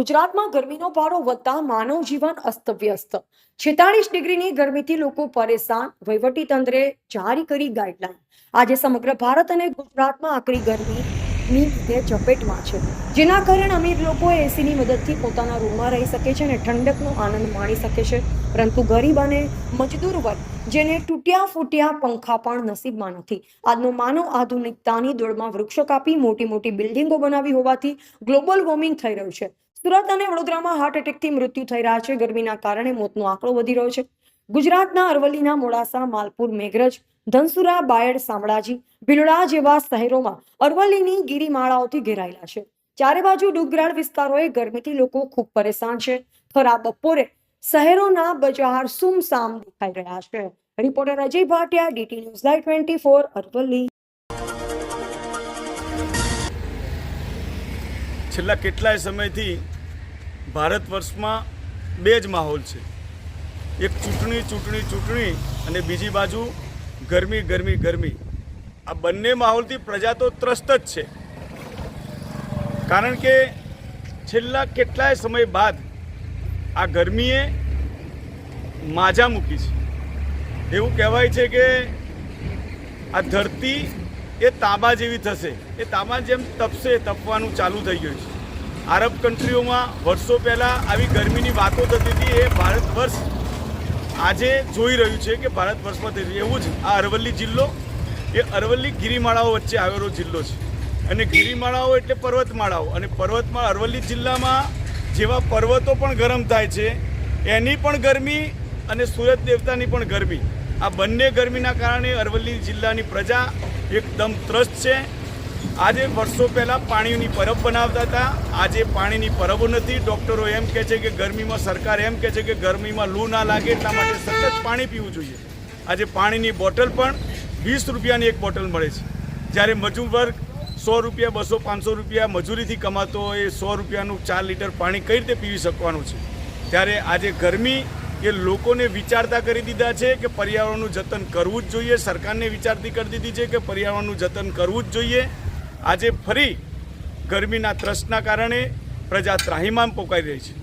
ગુજરાતમાં ગરમીનો પારો વધતા માનવ જીવન અસ્તવ્યસ્ત. છેતાળીસ ડિગ્રીની ગરમીથી લોકો પરેશાન. વહીવટી તંત્રે જારી કરી ગાઈડલાઈન. આજે સમગ્ર ભારત અને ગુજરાતમાં આકરી ગરમીની લીધે ઝપેટમાં છે. જેના કારણે અમીર લોકો એસીની મદદથી પોતાના રૂમમાં રહી શકે છે અને ઠંડકનો આનંદ માણી શકે છે. પરંતુ ગરીબ અને મજદૂર વર્ગ, જેને તૂટ્યા ફૂટ્યા પંખા પણ નસીબમાં નથી. આજનો માનવ આધુનિકતાની દોડમાં વૃક્ષો કાપી મોટી મોટી બિલ્ડિંગો બનાવી હોવાથી ગ્લોબલ વોર્મિંગ થઈ રહ્યું છે. સુરત અને વડોદરામાં હાર્ટ એટેકથી મૃત્યુ થઈ રહ્યા છે. ગરમીના કારણે મોતનો આંકડો વધી રહ્યો છે. ગુજરાતના અરવલ્લીના મોડાસા, માલપુર, મેઘરજ, ધનસુરા, બાયડ, શામળાજી, ભીલડા જેવા શહેરોમાં અરવલ્લીની ગીરીમાળાઓથી ઘેરાયેલા છે. ચારે બાજુ ડુંગરાળ વિસ્તારોએ ગરમીથી લોકો ખૂબ પરેશાન છે. ખરા બપોરે શહેરોના બજાર સુમસામ દેખાઈ રહ્યા છે. Reporter Ajay Bhatia, DT news live twenty four, Aravalli. છેલ્લા કેટલાય સમયથી ભારત વર્ષમાં બે જ માહોલ છે. એક ચૂંટણી ચૂંટણી ચૂંટણી અને બીજી બાજુ ગરમી ગરમી ગરમી. આ બંને માહોલથી પ્રજા તો ત્રસ્ત જ છે. કારણ કે છેલ્લા કેટલાય સમય બાદ આ ગરમીએ માજા મૂકી છે. એવું કહેવાય છે કે આ ધરતી એ તાંબા જેવી થશે. એ તાંબા જેમ તપશે, તપવાનું ચાલુ થઈ ગયું છે. આરબ કન્ટ્રીઓમાં વર્ષો પહેલાં આવી ગરમીની વાતો થતી હતી, એ ભારત વર્ષ આજે જોઈ રહ્યું છે કે ભારત વર્ષમાં થઈ રહ્યું એવું જ આ અરવલ્લી જિલ્લો, એ અરવલ્લી ગિરિમાળાઓ વચ્ચે આવેલો જિલ્લો છે. અને ગિરિમાળાઓ એટલે પર્વતમાળાઓ. અને પર્વતમાળા અરવલ્લી જિલ્લામાં જેવા પર્વતો પણ ગરમ થાય છે, એની પણ ગરમી અને સૂરજ દેવતાની પણ ગરમી. આ બંને ગરમીના કારણે અરવલ્લી જિલ્લાની પ્રજા એકદમ ત્રસ્ત છે. આજે વર્ષો પહેલાં પાણીની પરબ બનાવતા હતા. આજે પાણીની પરબો નથી. ડૉક્ટરો એમ કહે છે કે ગરમીમાં સરકાર એમ કહે છે કે ગરમીમાં લૂ ના લાગે, એટલા માટે સતત પાણી પીવું જોઈએ. આજે પાણીની બોટલ પણ વીસ રૂપિયાની એક બોટલ મળે છે. જ્યારે મજૂર વર્ગ સો રૂપિયા, બસો, પાંચસો રૂપિયા મજૂરીથી કમાતો એ સો રૂપિયાનું ચાર લીટર પાણી કઈ રીતે પીવી શકવાનું છે? ત્યારે આજે ગરમી એ લોકોને વિચારતા કરી દીધા છે કે પર્યાવરણનું જતન કરવું જ જોઈએ. સરકારને વિચારતી કરી દીધી છે કે પર્યાવરણનું જતન કરવું જ જોઈએ. આજે ફરી ગરમીના ત્રસ્ટના કારણે પ્રજા ત્રાહિમામ પોકાઈ રહી છે.